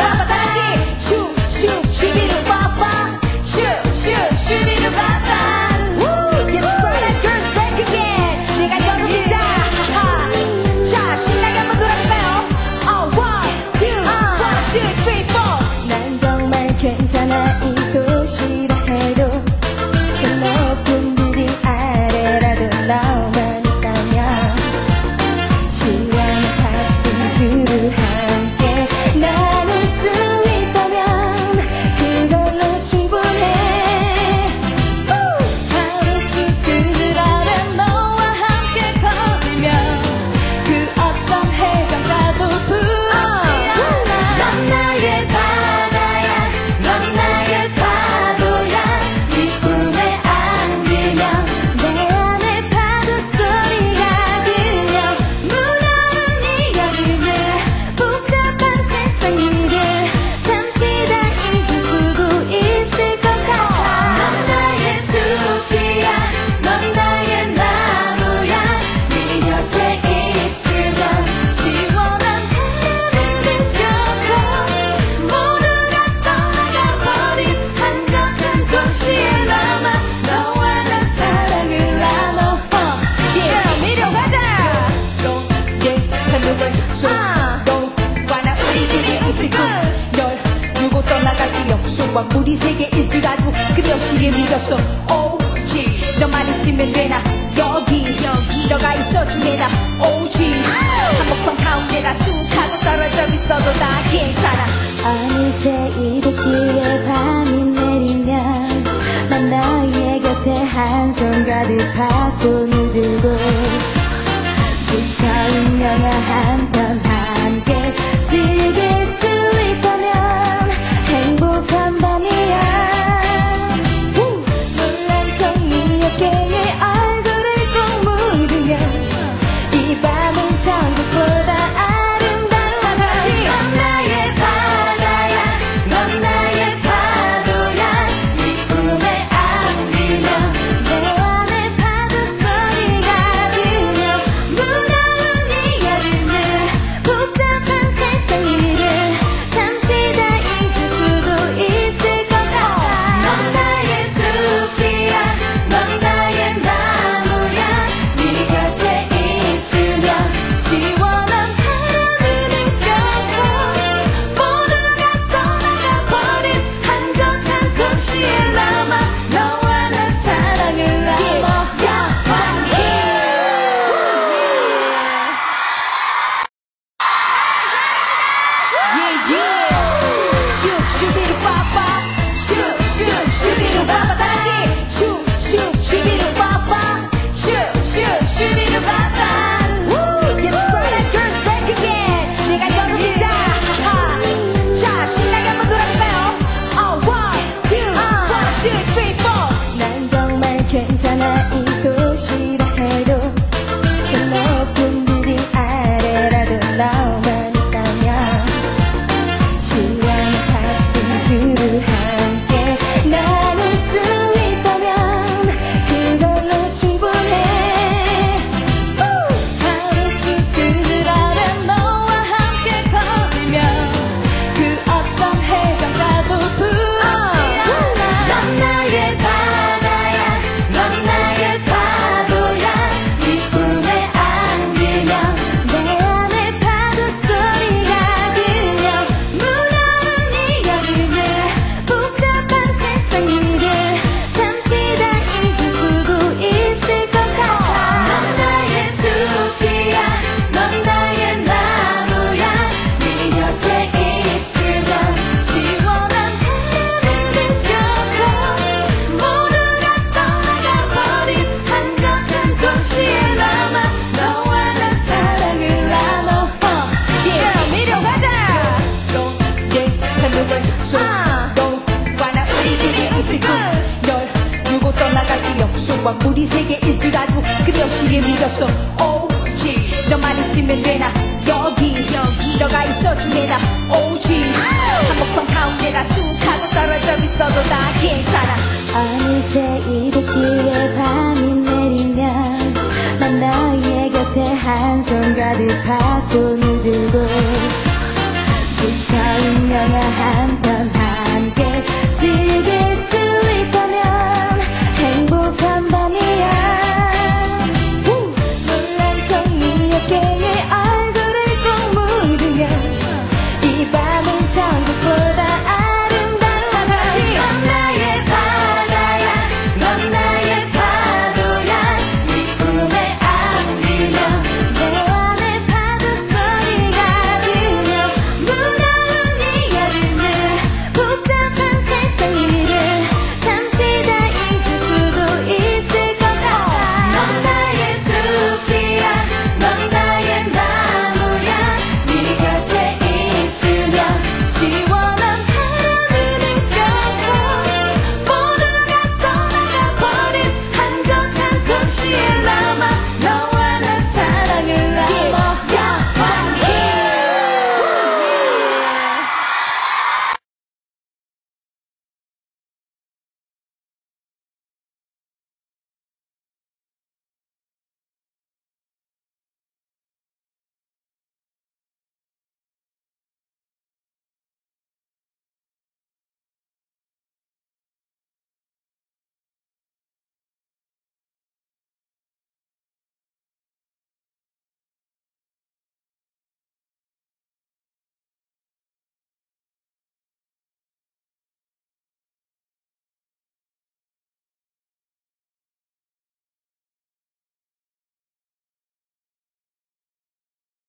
바바다시 슈슈 시비로 건 우리 세계일지라도 그대 없이를 믿었어. 오지 너만 있으면 되나? 여기 여기. 너가 있어주네 나 오지 한복판 가운데 나툭 하고 떨어져 있어도 나 괜찮아. 어느새 이른 시에 밤이 내리면 난 너의 곁에 한 손 가득 한 꿈을 들고 무서운 영화 한편 우와 우리 세계 일줄 알고 끝없이게 믿었어. 오지 너만 있으면 되나? 여기 여기. 너가 있어주내나 오지 한복판 가운데나 뚝 하고 떨어져 있어도 다 괜찮아. 어느새 이른 시에 밤이 내리면 난 너의 곁에 한 손 가득 바꿈을 들고 무서운 영화 한 편 함께 즐길